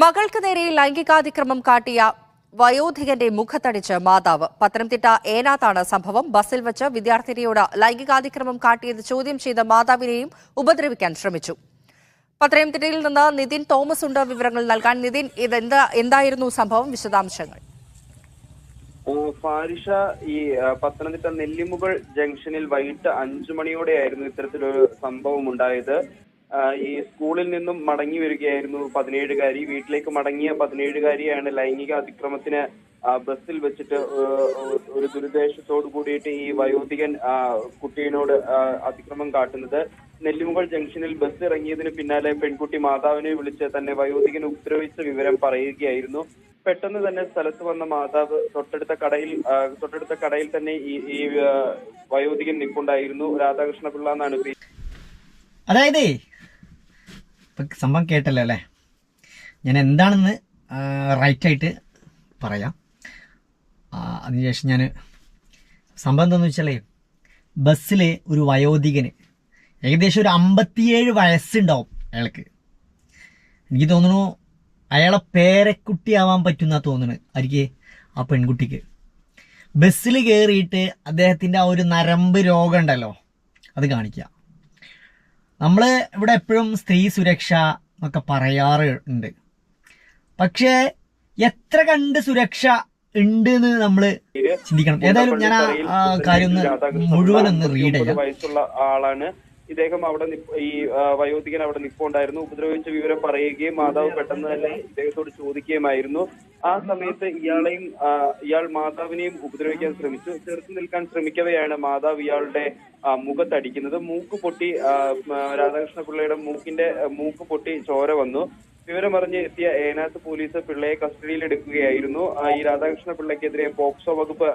മകൾക്ക് നേരെ ലൈംഗികാതിക്രമം കാട്ടിയ വയോധികന്റെ മുഖത്തടിച്ച് മാതാവ്. പത്തനംതിട്ട ഏനാത്താണ് സംഭവം. ബസ്സിൽ വെച്ച് വിദ്യാർത്ഥിനിയോട് ലൈംഗികാതിക്രമം കാട്ടിയത് ചോദ്യം ചെയ്ത മാതാവിനെയും ഉപദ്രവിക്കാൻ ശ്രമിച്ചു. പത്തനംതിട്ടയിൽ നിന്ന് നിതിൻ തോമസ് ഉണ്ട് വിവരങ്ങൾ നൽകാൻ. നിതിൻ ഇതെന്താ എന്തായിരുന്നു സംഭവം? വിശദാംശങ്ങൾ. ഫാരിഷ ഈ പത്തനംതിട്ട നെല്ലിമുകൾ ജംഗ്ഷനിൽ വൈകിട്ട് അഞ്ചു മണിയോടെയായിരുന്നു ഇത്തരത്തിലൊരു സംഭവം ഉണ്ടായത്. ഈ സ്കൂളിൽ നിന്നും മടങ്ങി വരികയായിരുന്നു പതിനേഴുകാരി. വീട്ടിലേക്ക് മടങ്ങിയ പതിനേഴുകാരിയാണ് ലൈംഗിക അതിക്രമത്തിന് ബസ്സിൽ വെച്ചിട്ട് ഒരു ദുരുദ്ദേശത്തോട് കൂടിയിട്ട് ഈ വയോധികൻ കുട്ടിയോട് അതിക്രമം കാട്ടുന്നത്. നെല്ലിമുകൾ ജംഗ്ഷനിൽ ബസ് ഇറങ്ങിയതിന് പിന്നാലെ പെൺകുട്ടി മാതാവിനെ വിളിച്ച് തന്നെ വയോധികൻ ഉപദ്രവിച്ച വിവരം പറയുകയായിരുന്നു. പെട്ടെന്ന് തന്നെ സ്ഥലത്ത് വന്ന മാതാവ് തൊട്ടടുത്ത കടയിൽ തൊട്ടടുത്ത കടയിൽ തന്നെ ഈ ഈ വയോധികൻ നിൽപ്പുണ്ടായിരുന്നു രാധാകൃഷ്ണ പിള്ള എന്നാണ് പേര്. അതായത് ഇപ്പൊ സംഭവം കേട്ടല്ലോ അല്ലേ? ഞാൻ എന്താണെന്ന് റൈറ്റായിട്ട് പറയാം. അതിനുശേഷം ഞാൻ സംഭവം എന്താണെന്ന് വെച്ചാലേ ബസ്സിൽ ഒരു വയോധികന് ഏകദേശം ഒരു അമ്പത്തിയേഴ് വയസ്സുണ്ടാവും അയാൾക്ക്. എനിക്ക് തോന്നുന്നു അയാളെ പേരക്കുട്ടിയാവാൻ പറ്റുന്ന തോന്നുന്നു ആയിരിക്കേ ആ പെൺകുട്ടിക്ക്. ബസ്സിൽ കയറിയിട്ട് അദ്ദേഹത്തിന്റെ ആ ഒരു നരമ്പ് രോഗം ഉണ്ടല്ലോ അത് കാണിക്കുക നമ്മൾ ഇവിടെ എപ്പോഴും സ്ത്രീ സുരക്ഷ എന്നൊക്കെ പറയാറുണ്ട് പക്ഷേ എത്ര കണ്ട് സുരക്ഷ ഉണ്ട് എന്ന് നമ്മൾ ചിന്തിക്കണം. ഏതായാലും ഞാൻ ആ കാര്യം ഒന്ന് മുഴുവൻ ഒന്ന് റീഡ് ചെയ്യാം. വയസ്സുള്ള ആളാണ് ഇദ്ദേഹം അവിടെ ഈ വയോധികൻ അവിടെ നിൽപ്പുണ്ടായിരുന്നു ഉപദ്രവിച്ച വിവരം പറയുകയും മാതാവ് പെട്ടെന്ന് തന്നെ ഇദ്ദേഹത്തോട് ചോദിക്കുകയുമായിരുന്നു. ആ സമയത്ത് ഇയാളെയും ഇയാൾ മാതാവിനെയും ഉപദ്രവിക്കാൻ ശ്രമിച്ചു. ചെറുത്ത് നിൽക്കാൻ ശ്രമിക്കവെയാണ് മാതാവ് ഇയാളുടെ മുഖത്തടിക്കുന്നത്. മൂക്ക് പൊട്ടി രാധാകൃഷ്ണ പിള്ളയുടെ മൂക്കിന്റെ മൂക്ക് പൊട്ടി ചോര വന്നു. വിവരമറിഞ്ഞ് എത്തിയ ഏനാത്ത് പോലീസ് പിള്ളയെ കസ്റ്റഡിയിൽ എടുക്കുകയായിരുന്നു. ഈ രാധാകൃഷ്ണ പിള്ളയ്ക്കെതിരെ പോക്സോ വകുപ്പ്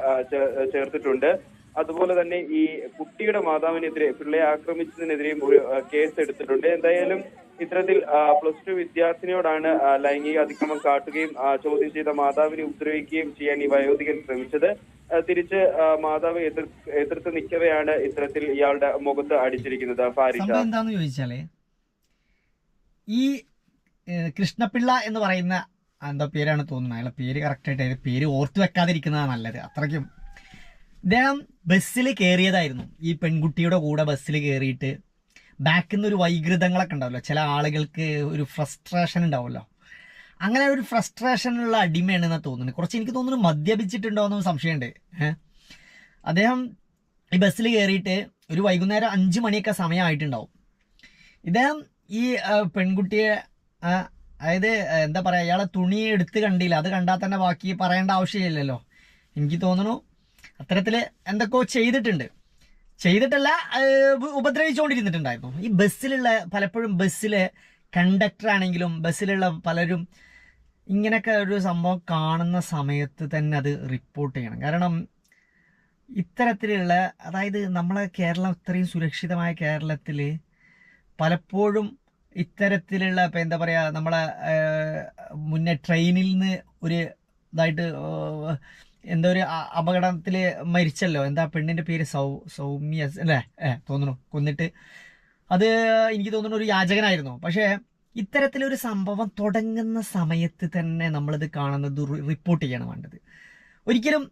ചേർത്തിട്ടുണ്ട്. അതുപോലെ തന്നെ ഈ കുട്ടിയുടെ മാതാവിനെതിരെ പിള്ളയെ ആക്രമിച്ചതിനെതിരെയും ഒരു കേസ് എടുത്തിട്ടുണ്ട്. എന്തായാലും ഇത്തരത്തിൽ പ്ലസ് ടു വിദ്യാർത്ഥിനിയോടാണ് ലൈംഗിക അതിക്രമം കാട്ടുകയും ചോദ്യം ചെയ്ത മാതാവിനെ ഉപദ്രവിക്കുകയും ചെയ്യാൻ ഈ വയോധികൻ ശ്രമിച്ചത്. തിരിച്ച് മാതാവ് എതിർ എതിർത്ത് നിൽക്കവെയാണ് ഇത്തരത്തിൽ ഇയാളുടെ മുഖത്ത് അടിച്ചിരിക്കുന്നത്. ഫാരിഷ. ചോദിച്ചാൽ ഈ കൃഷ്ണപിള്ള എന്ന് പറയുന്ന എന്താ പേരാണ് തോന്നുന്നത്? അയാളുടെ പേര് കറക്റ്റായിട്ട് പേര് ഓർത്തു വെക്കാതിരിക്കുന്നതാണ് നല്ലത്. അത്രയ്ക്കും ഇദ്ദേഹം ബസ്സിൽ കയറിയതായിരുന്നു ഈ പെൺകുട്ടിയുടെ കൂടെ ബസ്സിൽ കയറിയിട്ട് ബാക്കിൽ നിന്ന് ഒരു വൈകൃതങ്ങളൊക്കെ ഉണ്ടാവല്ലോ. ചില ആളുകൾക്ക് ഒരു ഫ്രസ്ട്രേഷൻ ഉണ്ടാവുമല്ലോ അങ്ങനെ ഒരു ഫ്രസ്ട്രേഷനുള്ള അടിമയാണെന്ന് തോന്നുന്നത്. കുറച്ച് എനിക്ക് തോന്നുന്നു മദ്യപിച്ചിട്ടുണ്ടോ എന്നും സംശയമുണ്ട്. അദ്ദേഹം ഈ ബസ്സിൽ കയറിയിട്ട് ഒരു വൈകുന്നേരം അഞ്ച് മണിയൊക്കെ സമയമായിട്ടുണ്ടാവും. ഇദ്ദേഹം ഈ പെൺകുട്ടിയെ അതായത് എന്താ പറയുക ഇയാളെ തുണി എടുത്ത് കണ്ടില്ല. അത് കണ്ടാൽ തന്നെ ബാക്കി പറയേണ്ട ആവശ്യമില്ലല്ലോ. എനിക്ക് തോന്നുന്നു അത്തരത്തിൽ എന്തൊക്കെയോ ചെയ്തിട്ടുണ്ട്. ചെയ്തിട്ടല്ല ഉപദ്രവിച്ചുകൊണ്ടിരുന്നിട്ടുണ്ടായിരുന്നു ഈ ബസ്സിലുള്ള പലപ്പോഴും ബസ്സിലെ കണ്ടക്ടർ ആണെങ്കിലും ബസ്സിലുള്ള പലരും ഇങ്ങനെയൊക്കെ ഒരു സംഭവം കാണുന്ന സമയത്ത് തന്നെ അത് റിപ്പോർട്ട് ചെയ്യണം. കാരണം ഇത്തരത്തിലുള്ള അതായത് നമ്മളെ കേരളം ഇത്രയും സുരക്ഷിതമായ കേരളത്തിൽ പലപ്പോഴും ഇത്തരത്തിലുള്ള ഇപ്പം എന്താ പറയുക നമ്മളെ മുന്നേ ട്രെയിനിൽ നിന്ന് ഒരു ഇതായിട്ട് എന്തോ ഒരു അപകടത്തിൽ മരിച്ചല്ലോ. എന്താ പെണ്ണിന്റെ പേര്? സൗ സൗമ്യ അല്ലേ? ഏ തോന്നുന്നു. കൊന്നിട്ട് അത് എനിക്ക് തോന്നുന്നു ഒരു യാചകനായിരുന്നു. പക്ഷേ ഇത്തരത്തിലൊരു സംഭവം തുടങ്ങുന്ന സമയത്ത് തന്നെ നമ്മളിത് കാണുന്നത് റിപ്പോർട്ട് ചെയ്യണം വേണ്ടത് ഒരിക്കലും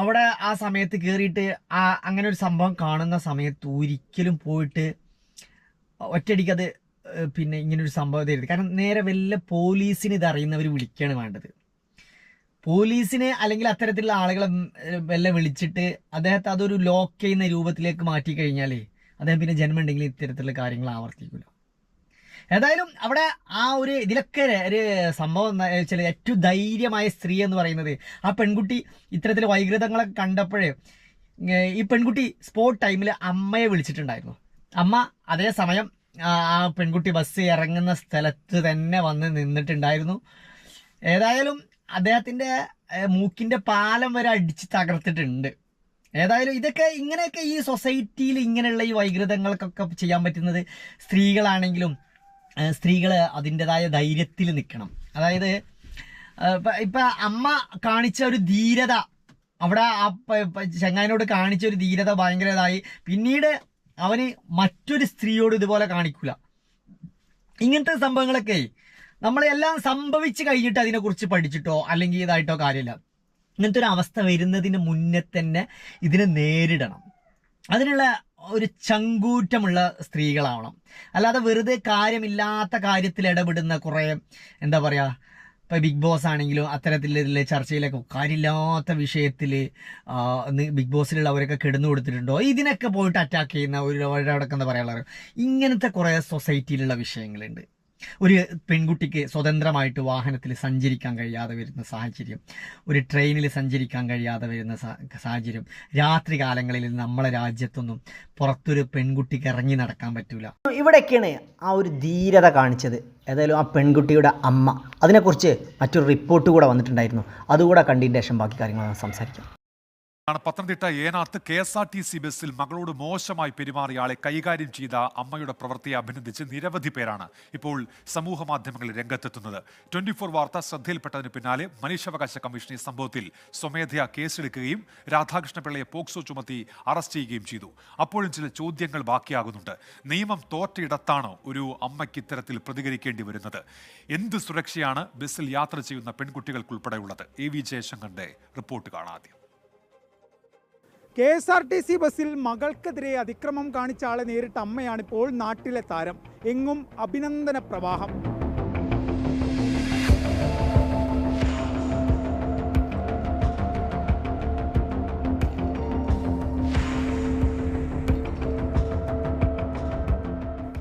അവിടെ ആ സമയത്ത് കയറിയിട്ട് ആ അങ്ങനെ ഒരു സംഭവം കാണുന്ന സമയത്ത് ഒരിക്കലും പോയിട്ട് ഒറ്റയടിക്കത് പിന്നെ ഇങ്ങനെ ഒരു സംഭവം തരുത് കാരണം നേരെ വല്ല പോലീസിന് ഇത് അറിയുന്നവർ വിളിക്കുകയാണ് വേണ്ടത്. പോലീസിനെ അല്ലെങ്കിൽ അത്തരത്തിലുള്ള ആളുകളെ ഉം, വല്ല വിളിച്ചിട്ട് അദ്ദേഹത്തെ അതൊരു ലോക്ക് ചെയ്യുന്ന രൂപത്തിലേക്ക് മാറ്റി കഴിഞ്ഞാലേ അദ്ദേഹം പിന്നെ ജന്മം ഉണ്ടെങ്കിൽ ഇത്തരത്തിലുള്ള കാര്യങ്ങൾ ആവർത്തിക്കില്ല ഏതായാലും അവിടെ ആ ഒരു ഇതിലൊക്കെ ഒരു സംഭവം വെച്ചാൽ ഏറ്റവും ധൈര്യമായ സ്ത്രീ എന്ന് പറയുന്നത് ആ പെൺകുട്ടി ഇത്തരത്തിൽ വൈകൃതങ്ങളൊക്കെ കണ്ടപ്പോഴേ ഈ പെൺകുട്ടി സ്പോർട്ട് ടൈമിൽ അമ്മയെ വിളിച്ചിട്ടുണ്ടായിരുന്നു. അമ്മ അതേ സമയം ആ ആ പെൺകുട്ടി ബസ് ഇറങ്ങുന്ന സ്ഥലത്ത് തന്നെ വന്ന് നിന്നിട്ടുണ്ടായിരുന്നു. ഏതായാലും അദ്ദേഹത്തിന്റെ മൂക്കിന്റെ പാലം വരെ അടിച്ച് തകർത്തിട്ടുണ്ട്. ഏതായാലും ഇതൊക്കെ ഇങ്ങനെയൊക്കെ ഈ സൊസൈറ്റിയിൽ ഇങ്ങനെയുള്ള ഈ വൈകൃതങ്ങൾക്കൊക്കെ ചെയ്യാൻ പറ്റുന്നത് സ്ത്രീകളാണെങ്കിലും സ്ത്രീകൾ അതിന്റെതായ ധൈര്യത്തിൽ നിൽക്കണം. അതായത് ഇപ്പം അമ്മ കാണിച്ച ഒരു ധീരത അവിടെ ആ പ- കാണിച്ച ഒരു ധീരത ഭയങ്കര ഇതായി പിന്നീട് അവന് മറ്റൊരു സ്ത്രീയോട് ഇതുപോലെ കാണിക്കൂല. ഇങ്ങനത്തെ സംഭവങ്ങളൊക്കെ നമ്മൾ എല്ലാം സംഭവിച്ചു കഴിഞ്ഞിട്ട് അതിനെക്കുറിച്ച് പഠിച്ചിട്ടോ അല്ലെങ്കിൽ ഇതായിട്ടോ കാര്യമില്ല. ഇങ്ങനത്തെ ഒരു അവസ്ഥ വരുന്നതിന് മുന്നേ തന്നെ ഇതിനെ നേരിടണം. അതിനുള്ള ഒരു ചങ്കൂറ്റമുള്ള സ്ത്രീകളാവണം. അല്ലാതെ വെറുതെ കാര്യമില്ലാത്ത കാര്യത്തിൽ ഇടപെടുന്ന കുറേ എന്താ പറയുക ഇപ്പം ബിഗ് ബോസ് ആണെങ്കിലും അത്തരത്തിലുള്ള ചർച്ചയിലൊക്കെ കാര്യമില്ലാത്ത വിഷയത്തിൽ ബിഗ് ബോസിലുള്ളവരൊക്കെ കിടന്നു കൊടുത്തിട്ടുണ്ടോ? ഇതിനൊക്കെ പോയിട്ട് അറ്റാക്ക് ചെയ്യുന്ന ഒരു ഒരടക്കം എന്താ പറയാനുള്ളത് ഇങ്ങനത്തെ കുറേ സൊസൈറ്റിയിലുള്ള വിഷയങ്ങളുണ്ട്. ഒരു പെൺകുട്ടിക്ക് സ്വതന്ത്രമായിട്ട് വാഹനത്തിൽ സഞ്ചരിക്കാൻ കഴിയാതെ വരുന്ന സാഹചര്യം ഒരു ട്രെയിനിൽ സഞ്ചരിക്കാൻ കഴിയാതെ വരുന്ന സാഹചര്യം രാത്രി കാലങ്ങളിൽ നമ്മളെ രാജ്യത്തൊന്നും പുറത്തൊരു പെൺകുട്ടിക്ക് ഇറങ്ങി നടക്കാൻ പറ്റൂല. ഇവിടെയൊക്കെയാണ് ആ ഒരു ധീരത കാണിച്ചത്. ഏതായാലും ആ പെൺകുട്ടിയുടെ അമ്മ. അതിനെക്കുറിച്ച് മറ്റൊരു റിപ്പോർട്ട് കൂടെ വന്നിട്ടുണ്ടായിരുന്നു. അതുകൂടെ കണ്ടതിന് ശേഷം ബാക്കി കാര്യങ്ങൾ സംസാരിക്കാം. ആണ്. Pathanamthitta Enath K S R T C ബസ്സിൽ മകളോട് മോശമായി പെരുമാറിയ ആളെ കൈകാര്യം ചെയ്ത അമ്മയുടെ പ്രവൃത്തിയെ അഭിനന്ദിച്ച് നിരവധി പേരാണ് ഇപ്പോൾ സമൂഹ മാധ്യമങ്ങളിൽ രംഗത്തെത്തുന്നത്. ട്വന്റി ഫോർ വാർത്ത ശ്രദ്ധയിൽപ്പെട്ടതിന് പിന്നാലെ മനുഷ്യാവകാശ കമ്മീഷൻ ഈ സംഭവത്തിൽ സ്വമേധയാ കേസെടുക്കുകയും രാധാകൃഷ്ണപിള്ളയെ പോക്സോ ചുമത്തി അറസ്റ്റ് ചെയ്യുകയും ചെയ്തു. അപ്പോഴും ചില ചോദ്യങ്ങൾ ബാക്കിയാകുന്നുണ്ട്. നിയമം തോറ്റയിടത്താണ് ഒരു അമ്മയ്ക്ക് ഇത്തരത്തിൽ പ്രതികരിക്കേണ്ടി വരുന്നത്? എന്ത് സുരക്ഷയാണ് ബസ്സിൽ യാത്ര ചെയ്യുന്ന പെൺകുട്ടികൾക്കുൾപ്പെടെയുള്ളത്? എ വി ജയശങ്കറിന്റെ report കാണാദ്യം K S R T C ബസ്സിൽ മകൾക്കെതിരെ അതിക്രമം കാണിച്ച ആളെ നേരിട്ട അമ്മയാണിപ്പോൾ നാട്ടിലെ താരം. എങ്ങും അഭിനന്ദന പ്രവാഹം.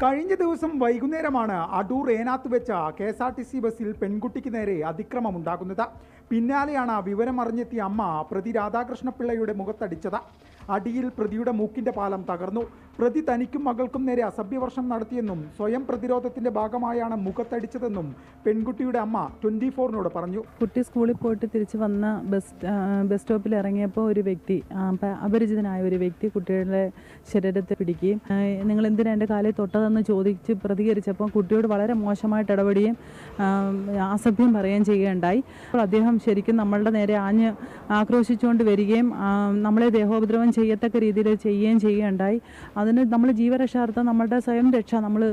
കഴിഞ്ഞ ദിവസം വൈകുന്നേരമാണ് അടൂർ ഏനാത്ത് വെച്ച K S R T C ബസ്സിൽ പെൺകുട്ടിക്ക് നേരെ അതിക്രമം ആ വിവരം അറിഞ്ഞെത്തിയ അമ്മ പ്രതി രാധാകൃഷ്ണപിള്ളയുടെ മുഖത്തടിച്ചത്. അടിയിൽ പ്രതിയുടെ മൂക്കിന്റെ പാലം തകർന്നു. പ്രതി തനിക്കും മകൾക്കും നേരെ അസഭ്യവർഷം നടത്തിയെന്നും സ്വയം പ്രതിരോധത്തിന്റെ ഭാഗമായാണ് മുഖത്തടിച്ചതെന്നും പെൺകുട്ടിയുടെ അമ്മ ട്വന്റി ഫോറിനോട് പറഞ്ഞു. കുട്ടി സ്കൂളിൽ പോയിട്ട് തിരിച്ചു വന്ന ബസ് ബസ് സ്റ്റോപ്പിൽ ഇറങ്ങിയപ്പോൾ ഒരു വ്യക്തി അപരിചിതനായ ഒരു വ്യക്തി കുട്ടിയുടെ ശരീരത്തെ പിടിക്കുകയും നിങ്ങൾ എന്തിനാ എന്റെ കാലിൽ തൊട്ടതെന്ന് ചോദിച്ച് പ്രതികരിച്ചപ്പോൾ കുട്ടിയോട് വളരെ മോശമായിട്ട് ഇടപെടുകയും അസഭ്യം പറയുകയും ചെയ്യുകയുണ്ടായി. അപ്പോൾ അദ്ദേഹം ശരിക്കും നമ്മളുടെ നേരെ ആഞ്ഞ് ആക്രോശിച്ചുകൊണ്ട് വരികയും നമ്മളെ ദേഹോപദ്രവം ചെയ്യത്തക്ക രീതിയിൽ ചെയ്യുകയും ചെയ്യുകയുണ്ടായി. അതിന് നമ്മൾ ജീവരക്ഷാർത്ഥം നമ്മളുടെ സ്വയം രക്ഷ നമ്മൾ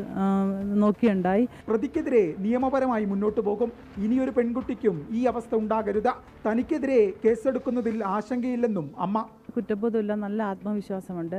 നോക്കിയുണ്ടായി. പ്രതിക്കെതിരെ നിയമപരമായി മുന്നോട്ട് പോകും. ഇനിയൊരു പെൺകുട്ടിക്കും ഈ അവസ്ഥ ഉണ്ടാകരുത്. തനിക്കെതിരെ കേസെടുക്കുന്നതിൽ ആശങ്കയില്ലെന്നും അമ്മ കുറ്റബോധമില്ല നല്ല ആത്മവിശ്വാസമുണ്ട്.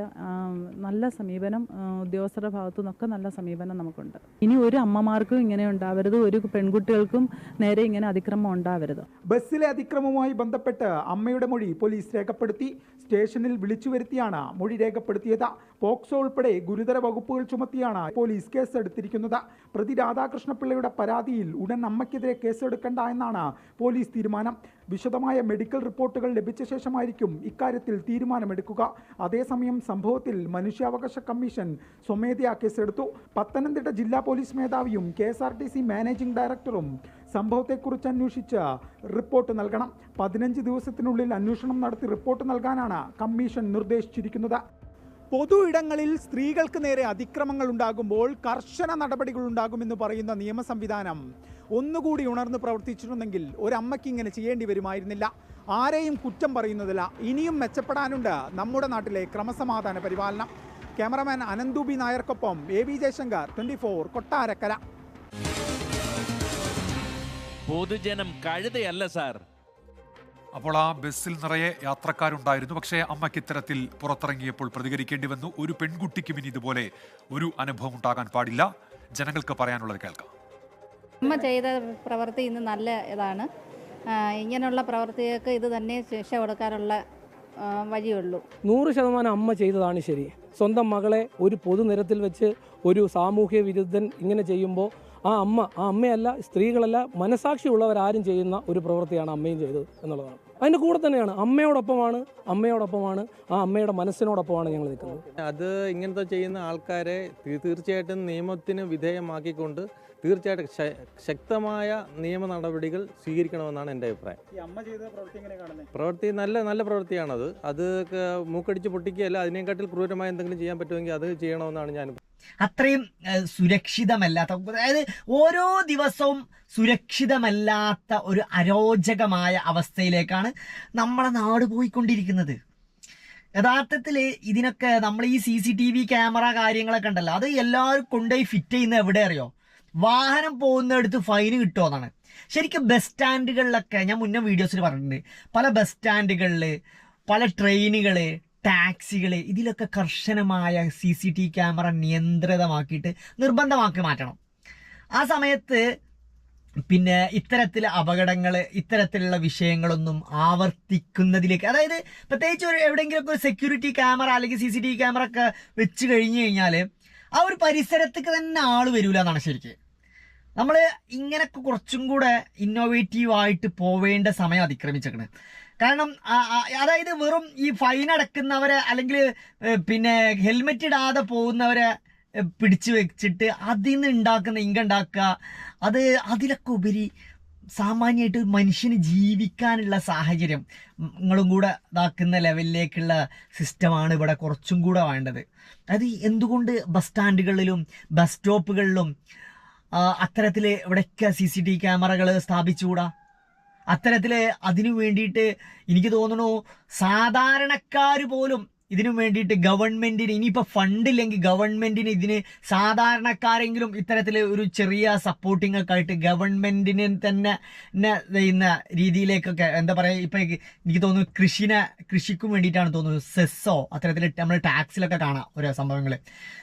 നല്ല സമീപനം ഉദ്യോഗസ്ഥരുടെ ഭാഗത്തു നിന്നൊക്കെ നല്ല സമീപനം നമുക്കുണ്ട്. ഇനി ഒരു അമ്മമാർക്കും ഇങ്ങനെ ഉണ്ടാവരുത് ഒരു പെൺകുട്ടികൾക്കും നേരെ ഇങ്ങനെ അതിക്രമം ഉണ്ടാവരുത്. ബസ്സിലെ അതിക്രമവുമായി ബന്ധപ്പെട്ട് അമ്മയുടെ മൊഴി പോലീസ് രേഖപ്പെടുത്തി സ്റ്റേഷനിൽ വിളിച്ചു വരുത്തിയാണ് മൊഴി രേഖപ്പെടുത്തിയത്. പോക്സോ ഉൾപ്പെടെ ഗുരുതര വകുപ്പുകൾ ചുമത്തിയാണ് പോലീസ് കേസെടുത്തിരിക്കുന്നത്. പ്രതി രാധാകൃഷ്ണപിള്ളയുടെ പരാതിയിൽ ഉടൻ അമ്മയ്ക്കെതിരെ കേസെടുക്കണ്ട എന്നാണ് പോലീസ് തീരുമാനം. വിശദമായ മെഡിക്കൽ റിപ്പോർട്ടുകൾ ലഭിച്ച ശേഷമായിരിക്കും ഇക്കാര്യത്തിൽ തീരുമാനമെടുക്കുക. അതേസമയം സംഭവത്തിൽ മനുഷ്യാവകാശ കമ്മീഷൻ സ്വമേധയാ കേസെടുത്തു. പത്തനംതിട്ട ജില്ലാ പോലീസ് മേധാവിയും K S R T C managing ഡയറക്ടറും സംഭവത്തെക്കുറിച്ച് അന്വേഷിച്ച് റിപ്പോർട്ട് നൽകണം. പതിനഞ്ച് ദിവസത്തിനുള്ളിൽ അന്വേഷണം നടത്തി റിപ്പോർട്ട് നൽകാനാണ് കമ്മീഷൻ നിർദ്ദേശിച്ചിരിക്കുന്നത്. പൊതു ഇടങ്ങളിൽ സ്ത്രീകൾക്ക് നേരെ അതിക്രമങ്ങൾ ഉണ്ടാകുമ്പോൾ കർശന നടപടികൾ ഉണ്ടാകുമെന്ന് പറയുന്ന നിയമ സംവിധാനം ഒന്നുകൂടി ഉണർന്ന് പ്രവർത്തിച്ചിരുന്നെങ്കിൽ ഒരമ്മയ്ക്ക് ഇങ്ങനെ ചെയ്യേണ്ടി വരുമായിരുന്നില്ല. ആരെയും കുറ്റം പറയുന്നതില്ല. ഇനിയും മെച്ചപ്പെടാനുണ്ട് നമ്മുടെ നാട്ടിലെ ക്രമസമാധാന പരിപാലനം. Cameraman Ananthu B നായർക്കൊപ്പം A V Jayasankar twenty four Kottarakkara. പൊതുജനം കഴുതയല്ല സാർ. അപ്പോൾ ആ ബസ്സിൽ നിറയെ യാത്രക്കാരുണ്ടായിരുന്നു. പക്ഷേ അമ്മയ്ക്ക് ഇത്തരത്തിൽ പുറത്തിറങ്ങിയപ്പോൾ പ്രതികരിക്കേണ്ടി വന്നു. ഒരു പെൺകുട്ടിക്കും ഇനി ഇതുപോലെ ഒരു അനുഭവം ഉണ്ടാകാൻ പാടില്ല. ജനങ്ങൾക്ക് പറയാനുള്ളത് കേൾക്കാം. അമ്മ ചെയ്ത പ്രവൃത്തി ഇന്ന് നല്ല ഇതാണ്. ഇങ്ങനെയുള്ള പ്രവൃത്തികൾക്ക് ഇത് തന്നെ ശിക്ഷ കൊടുക്കാനുള്ള വഴിയുള്ളൂ. നൂറ് ശതമാനം അമ്മ ചെയ്തതാണ് ശരി. സ്വന്തം മകളെ ഒരു പൊതുനിരത്തിൽ വെച്ച് ഒരു സാമൂഹ്യ വിരുദ്ധൻ ഇങ്ങനെ ചെയ്യുമ്പോൾ ആ അമ്മ ആ അമ്മയല്ല സ്ത്രീകളല്ല മനസാക്ഷിയുള്ളവരാരും ചെയ്യുന്ന ഒരു പ്രവൃത്തിയാണ് അമ്മയും ചെയ്തത് എന്നുള്ളതാണ്. അതിന്റെ കൂടെ തന്നെയാണ് അമ്മയോടൊപ്പമാണ് അമ്മയോടൊപ്പമാണ് ആ അമ്മയുടെ മനസ്സിനോടൊപ്പമാണ് ഞങ്ങൾ നിൽക്കുന്നത്. അത് ഇങ്ങനത്തെ ചെയ്യുന്ന ആൾക്കാരെ തീർച്ചയായിട്ടും നിയമത്തിന് വിധേയമാക്കിക്കൊണ്ട് തീർച്ചയായിട്ടും ശക്തമായ നിയമ നടപടികൾ സ്വീകരിക്കണമെന്നാണ് എന്റെ അഭിപ്രായം. ഈ അമ്മ ചെയ്ത പ്രവൃത്തി നല്ല നല്ല പ്രവൃത്തിയാണത്. അത് മൂക്കടിച്ച് പൊട്ടിക്കുകയല്ല അതിനെക്കാട്ടിൽ ക്രൂരമായ എന്തെങ്കിലും ചെയ്യാൻ പറ്റുമെങ്കിൽ അത് ചെയ്യണമെന്നാണ് ഞാൻ അത്രയും സുരക്ഷിതമല്ലാത്ത അതായത് ഓരോ ദിവസവും സുരക്ഷിതമല്ലാത്ത ഒരു അരോചകമായ അവസ്ഥയിലേക്കാണ് നമ്മളെ നാട് പോയിക്കൊണ്ടിരിക്കുന്നത്. യഥാർത്ഥത്തിൽ ഇതിനൊക്കെ നമ്മൾ ഈ C C T V camera കാര്യങ്ങളൊക്കെ ഉണ്ടല്ലോ അത് എല്ലാവരും കൊണ്ടുപോയി ഫിറ്റ് ചെയ്യുന്ന എവിടെ അറിയോ? വാഹനം പോകുന്നിടത്ത് ഫൈന് കിട്ടുമെന്നാണ് ശരിക്കും ബസ് സ്റ്റാൻഡുകളിലൊക്കെ ഞാൻ മുന്നേ വീഡിയോസിൽ പറഞ്ഞിട്ടുണ്ട്. പല ബസ് സ്റ്റാൻഡുകളിൽ പല ട്രെയിനുകൾ ടാക്സികൾ ഇതിലൊക്കെ കർശനമായ സി സി ടി ക്യാമറ നിയന്ത്രിതമാക്കിയിട്ട് നിർബന്ധമാക്കി മാറ്റണം. ആ സമയത്ത് പിന്നെ ഇത്തരത്തിൽ അപകടങ്ങൾ ഇത്തരത്തിലുള്ള വിഷയങ്ങളൊന്നും ആവർത്തിക്കുന്നതിലേക്ക് അതായത് പ്രത്യേകിച്ച് ഒരു എവിടെയെങ്കിലുമൊക്കെ ഒരു സെക്യൂരിറ്റി ക്യാമറ അല്ലെങ്കിൽ സി സി ടി ക്യാമറ ഒക്കെ വെച്ച് കഴിഞ്ഞു കഴിഞ്ഞാൽ ആ ഒരു പരിസരത്തേക്ക് തന്നെ ആൾ വരൂല എന്നാണ് ശരിക്ക്. നമ്മൾ ഇങ്ങനൊക്കെ കുറച്ചും കൂടെ ഇന്നോവേറ്റീവ് ആയിട്ട് പോവേണ്ട സമയം അതിക്രമിച്ചേക്കണ്. കാരണം അതായത് വെറും ഈ ഫൈൻ അടക്കുന്നവരെ അല്ലെങ്കിൽ പിന്നെ ഹെൽമെറ്റ് ഇടാതെ പോകുന്നവരെ പിടിച്ചു വെച്ചിട്ട് അതിൽ നിന്ന് ഉണ്ടാക്കുന്ന ഇങ്ക ഉണ്ടാക്കുക അത് അതിലൊക്കെ ഉപരി സാമാന്യമായിട്ട് മനുഷ്യന് ജീവിക്കാനുള്ള സാഹചര്യം നിങ്ങളും കൂടെ ഇതാക്കുന്ന ലെവലിലേക്കുള്ള സിസ്റ്റമാണ് ഇവിടെ കുറച്ചും കൂടെ വേണ്ടത്. അതായത് എന്തുകൊണ്ട് ബസ് സ്റ്റാൻഡുകളിലും ബസ് സ്റ്റോപ്പുകളിലും അത്തരത്തിൽ ഇവിടെയൊക്കെ സി സി ടി ക്യാമറകൾ സ്ഥാപിച്ചുകൂടാ? അത്തരത്തിൽ അതിനു വേണ്ടിയിട്ട് എനിക്ക് തോന്നുന്നു സാധാരണക്കാർ പോലും ഇതിനു വേണ്ടിയിട്ട് ഗവൺമെന്റിന് ഇനിയിപ്പോൾ ഫണ്ടില്ലെങ്കിൽ ഗവൺമെന്റിന് ഇതിന് സാധാരണക്കാരെങ്കിലും ഇത്തരത്തിൽ ഒരു ചെറിയ സപ്പോർട്ടിംഗ് ഒക്കെ ആയിട്ട് ഗവൺമെന്റിന് തന്നെ ചെയ്യുന്ന രീതിയിലേക്കൊക്കെ എന്താ പറയുക ഇപ്പം എനിക്ക് തോന്നുന്നു കൃഷിനെ കൃഷിക്കും വേണ്ടിയിട്ടാണ് തോന്നുന്നത് സെസ്സോ അത്തരത്തിൽ നമ്മൾ ടാക്സിലൊക്കെ കാണാം ഓരോ സംഭവങ്ങൾ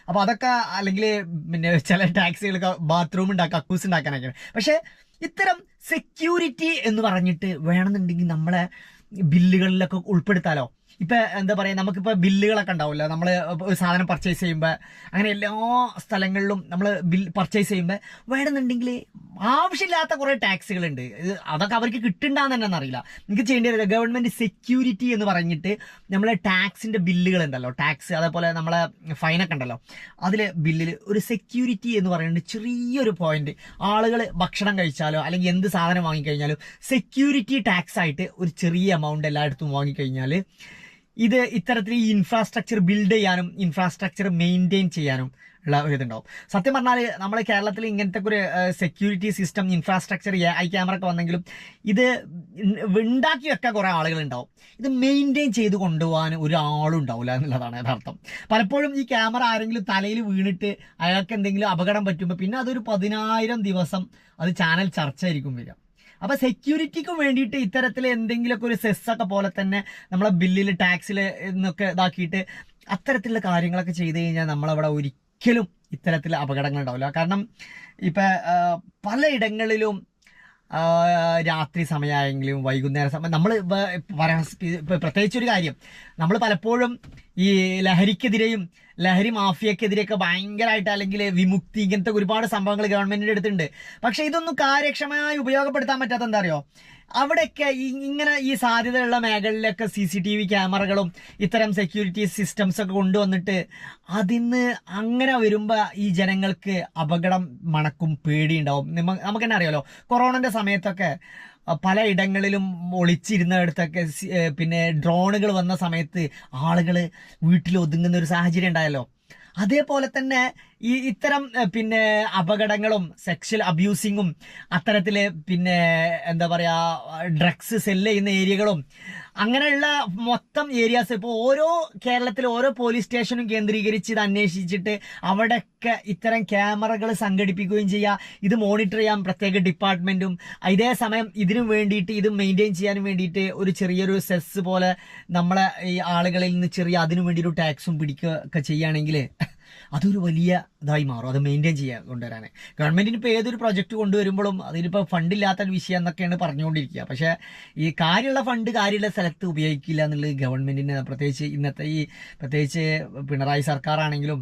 അപ്പോൾ അതൊക്കെ അല്ലെങ്കിൽ പിന്നെ ചില ടാക്സികളൊക്കെ ബാത്റൂം ഉണ്ടാക്കുക അക്കൂസ് ഉണ്ടാക്കാനൊക്കെയാണ് പക്ഷേ ഇത്തരം സെക്യൂരിറ്റി എന്ന് പറഞ്ഞിട്ട് വേണമെന്നുണ്ടെങ്കിൽ നമ്മളെ ബില്ലുകളിലൊക്കെ ഉൾപ്പെടുത്താലോ? ഇപ്പൊ എന്താ പറയാ നമുക്കിപ്പോ ബില്ലുകളൊക്കെ ഉണ്ടാവില്ല നമ്മൾ ഒരു സാധനം പർച്ചേസ് ചെയ്യുമ്പോൾ അങ്ങനെ എല്ലാ സ്ഥലങ്ങളിലും നമ്മൾ ബിൽ പർച്ചേസ് ചെയ്യുമ്പോൾ വേണമെന്നുണ്ടെങ്കിൽ ആവശ്യമില്ലാത്ത കുറേ ടാക്സുകളുണ്ട് അതൊക്കെ അവർക്ക് കിട്ടുണ്ടാന്ന് തന്നെ അറിയില്ല. നിങ്ങൾക്ക് ചെയ്യേണ്ടി വരില്ല ഗവൺമെന്റ് സെക്യൂരിറ്റി എന്ന് പറഞ്ഞിട്ട് നമ്മളെ ടാക്സിന്റെ ബില്ലുകൾ ഉണ്ടല്ലോ. ടാക്സ് അതേപോലെ നമ്മളെ ഫൈനൊക്കെ ഉണ്ടല്ലോ. അതിൽ ബില്ലിൽ ഒരു സെക്യൂരിറ്റി എന്ന് പറയുന്നത് ചെറിയൊരു പോയിന്റ് ആളുകൾ ഭക്ഷണം കഴിച്ചാലോ അല്ലെങ്കിൽ എന്ത് സാധനം വാങ്ങിക്കഴിഞ്ഞാലും സെക്യൂരിറ്റി ടാക്സ് ആയിട്ട് ഒരു ചെറിയ എമൗണ്ട് എല്ലായിടത്തും വാങ്ങിക്കഴിഞ്ഞാൽ ഇത് ഇത്തരത്തിൽ ഈ ഇൻഫ്രാസ്ട്രക്ചർ ബിൽഡ് ചെയ്യാനും ഇൻഫ്രാസ്ട്രക്ചർ മെയിന്റെയിൻ ചെയ്യാനും ഉള്ള ഒരു ഇതുണ്ടാവും. സത്യം പറഞ്ഞാൽ നമ്മളെ കേരളത്തിൽ ഇങ്ങനത്തെ ഒരു security system infrastructure I camera ഒക്കെ വന്നെങ്കിലും ഇത് ഉണ്ടാക്കി വെക്കാൻ കുറേ ആളുകളുണ്ടാവും. ഇത് മെയിന്റെയിൻ ചെയ്ത് കൊണ്ടുപോകാൻ ഒരാളും ഉണ്ടാവില്ല എന്നുള്ളതാണ് യഥാർത്ഥം. പലപ്പോഴും ഈ ക്യാമറ ആരെങ്കിലും തലയിൽ വീണിട്ട് അയാൾക്ക് എന്തെങ്കിലും അപകടം പറ്റുമ്പോൾ പിന്നെ അതൊരു പതിനായിരം ദിവസം അത് ചാനൽ ചർച്ചയായിരിക്കും വരിക. അപ്പൊ സെക്യൂരിറ്റിക്ക് വേണ്ടിയിട്ട് ഇത്തരത്തിൽ എന്തെങ്കിലുമൊക്കെ ഒരു സെസ് ഒക്കെ പോലെ തന്നെ നമ്മളെ ബില്ലിൽ ടാക്സിൽ എന്നൊക്കെ ഇതാക്കിയിട്ട് അത്തരത്തിലുള്ള കാര്യങ്ങളൊക്കെ ചെയ്ത് കഴിഞ്ഞാൽ നമ്മളവിടെ ഒരിക്കലും ഇത്തരത്തിൽ അപകടങ്ങൾ ഉണ്ടാവില്ല. കാരണം ഇപ്പം പലയിടങ്ങളിലും രാത്രി സമയമായെങ്കിലും വൈകുന്നേര സമയം നമ്മൾ പ്രത്യേകിച്ച് ഒരു കാര്യം. നമ്മൾ പലപ്പോഴും ഈ ലഹരിക്കെതിരെയും ലഹരി മാഫിയക്കെതിരെയൊക്കെ ഭയങ്കരമായിട്ട് അല്ലെങ്കിൽ വിമുക്തി ഇങ്ങനത്തെ ഒരുപാട് സംഭവങ്ങൾ ഗവൺമെന്റിന്റെ അടുത്തുണ്ട്. പക്ഷെ ഇതൊന്നും കാര്യക്ഷമമായി ഉപയോഗപ്പെടുത്താൻ പറ്റാത്ത എന്താ അറിയോ? അവിടെയൊക്കെ ഇങ്ങനെ ഈ സാധ്യതയുള്ള മേഖലയിലൊക്കെ സി സി ടി വി ക്യാമറകളും ഇത്തരം സെക്യൂരിറ്റി സിസ്റ്റംസ് ഒക്കെ കൊണ്ടുവന്നിട്ട് അതിന്ന് അങ്ങനെ വരുമ്പോൾ ഈ ജനങ്ങൾക്ക് അപകടം മണക്കും പേടിയുണ്ടാവും. നമുക്ക് തന്നെ അറിയാലോ? കൊറോണന്റെ സമയത്തൊക്കെ അഹ് പല ഇടങ്ങളിലും ഒളിച്ചിരുന്നിടത്തൊക്കെ പിന്നെ ഡ്രോണുകൾ വന്ന സമയത്ത് ആളുകൾ വീട്ടിൽ ഒതുങ്ങുന്ന ഒരു സാഹചര്യം ഉണ്ടായല്ലോ. അതേപോലെ തന്നെ ഈ ഇത്തരം പിന്നെ അപകടങ്ങളും സെക്ഷൽ അബ്യൂസിങ്ങും അത്തരത്തിൽ പിന്നെ എന്താ പറയാ ഡ്രഗ്സ് സെല്ല് ചെയ്യുന്ന ഏരിയകളും അങ്ങനെയുള്ള മൊത്തം ഏരിയാസ് ഇപ്പോൾ ഓരോ കേരളത്തിലെ ഓരോ പോലീസ് സ്റ്റേഷനും കേന്ദ്രീകരിച്ച് ഇത് അന്വേഷിച്ചിട്ട് അവിടെയൊക്കെ ഇത്തരം ക്യാമറകൾ സംഘടിപ്പിക്കുകയും ചെയ്യുക ഇത് മോണിറ്റർ ചെയ്യാൻ പ്രത്യേക ഡിപ്പാർട്ട്മെന്റും ഇതേ സമയം ഇതിനു വേണ്ടിയിട്ട് ഇത് മെയിന്റെയിൻ ചെയ്യാനും വേണ്ടിയിട്ട് ഒരു ചെറിയൊരു സെസ് പോലെ നമ്മളെ ഈ ആളുകളിൽ നിന്ന് ചെറിയ അതിനു വേണ്ടി ഒരു ടാക്സും പിടിക്കുക ഒക്കെ ചെയ്യുകയാണെങ്കിൽ അതൊരു വലിയ ഇതായി മാറും. അത് മെയിന്റെയിൻ ചെയ്യാൻ കൊണ്ടുവരാൻ ഗവൺമെന്റിന് ഇപ്പോൾ ഏതൊരു പ്രോജക്റ്റ് കൊണ്ടുവരുമ്പോഴും അതിനിപ്പോൾ ഫണ്ടില്ലാത്ത വിഷയം എന്നൊക്കെയാണ് പറഞ്ഞുകൊണ്ടിരിക്കുക. പക്ഷേ ഈ കാര്യമുള്ള ഫണ്ട് കാര്യമുള്ള സ്ഥലത്ത് ഉപയോഗിക്കില്ല എന്നുള്ളത് ഗവൺമെന്റിന് പ്രത്യേകിച്ച് ഇന്നത്തെ ഈ പ്രത്യേകിച്ച് പിണറായി സർക്കാരാണെങ്കിലും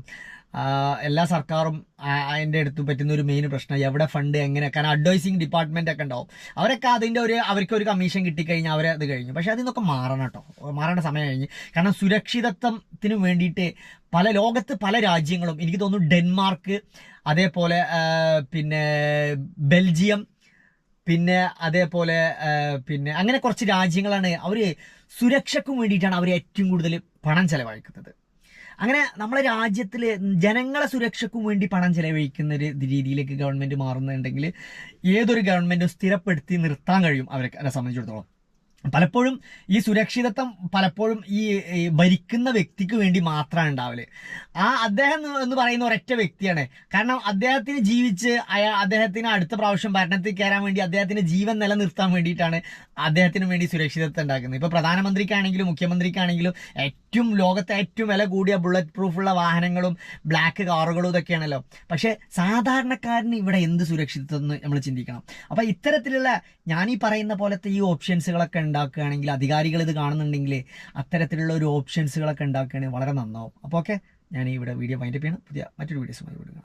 എല്ലാ സർക്കാരും അതിന്റെ അടുത്ത് പറ്റുന്ന ഒരു മെയിൻ പ്രശ്നം എവിടെ ഫണ്ട് എങ്ങനെ കാരണം അഡ്വൈസിങ് ഡിപ്പാർട്ട്മെന്റ് ഒക്കെ ഉണ്ടാവും. അവരൊക്കെ അതിന്റെ ഒരു അവർക്ക് ഒരു കമ്മീഷൻ കിട്ടിക്കഴിഞ്ഞാൽ അവരെ അത് കഴിഞ്ഞു. പക്ഷെ അതിന്നൊക്കെ മാറണം കേട്ടോ. മാറേണ്ട സമയം കഴിഞ്ഞ്. കാരണം സുരക്ഷിതത്വത്തിന് വേണ്ടിയിട്ട് പല ലോകത്ത് പല രാജ്യങ്ങളും എനിക്ക് തോന്നുന്നു ഡെൻമാർക്ക് അതേപോലെ പിന്നെ ബെൽജിയം പിന്നെ അതേപോലെ പിന്നെ അങ്ങനെ കുറച്ച് രാജ്യങ്ങളാണ് അവർ സുരക്ഷയ്ക്കും വേണ്ടിയിട്ടാണ് അവർ ഏറ്റവും കൂടുതൽ പണം ചെലവഴിക്കുന്നത്. അങ്ങനെ നമ്മളെ രാജ്യത്തിൽ ജനങ്ങളെ സുരക്ഷയ്ക്കും വേണ്ടി പണം ചെലവഴിക്കുന്ന ഒരു രീതിയിലേക്ക് ഗവൺമെന്റ് മാറുന്നുണ്ടെങ്കിൽ ഏതൊരു ഗവൺമെന്റും സ്ഥിരപ്പെടുത്തി നിർത്താൻ കഴിയും അവരെ സംബന്ധിച്ചിടത്തോളം. പലപ്പോഴും ഈ സുരക്ഷിതത്വം പലപ്പോഴും ഈ ഭരിക്കുന്ന വ്യക്തിക്ക് വേണ്ടി മാത്രമാണ് ഉണ്ടാവൽ. ആ അദ്ദേഹം എന്ന് പറയുന്ന ഒരൊറ്റ വ്യക്തിയാണ്. കാരണം അദ്ദേഹത്തിന് ജീവിച്ച് അയാൾ അദ്ദേഹത്തിന് അടുത്ത പ്രാവശ്യം ഭരണത്തിൽ കയറാൻ വേണ്ടി അദ്ദേഹത്തിന്റെ ജീവൻ നിലനിർത്താൻ വേണ്ടിയിട്ടാണ് അദ്ദേഹത്തിന് വേണ്ടി സുരക്ഷിതത്വം ഉണ്ടാക്കുന്നത്. ഇപ്പൊ പ്രധാനമന്ത്രിക്കാണെങ്കിലും മുഖ്യമന്ത്രിക്കാണെങ്കിലും ഏറ്റവും ലോകത്തെ ഏറ്റവും വില കൂടിയ ബുള്ളറ്റ് പ്രൂഫുള്ള വാഹനങ്ങളും ബ്ലാക്ക് കാറുകളും ഇതൊക്കെയാണല്ലോ. പക്ഷെ സാധാരണക്കാരന് ഇവിടെ എന്ത് സുരക്ഷിതത്വം എന്ന് നമ്മൾ ചിന്തിക്കണം. അപ്പൊ ഇത്തരത്തിലുള്ള ഞാനീ പറയുന്ന പോലത്തെ ഈ ഓപ്ഷൻസുകളൊക്കെ ഉണ്ടാക്കുകയാണെങ്കിൽ അധികാരികൾ ഇത് കാണുന്നുണ്ടെങ്കിൽ അത്തരത്തിലുള്ള ഒരു ഓപ്ഷൻസുകളൊക്കെ ഉണ്ടാക്കുകയാണെങ്കിൽ വളരെ നന്നാവും. അപ്പോൾ ഓക്കെ ഞാൻ ഇവിടെ വീഡിയോ വൈൻഡപ്പ് ചെയ്യണം പുതിയ മറ്റൊരു വീഡിയോസുമായി വിടുക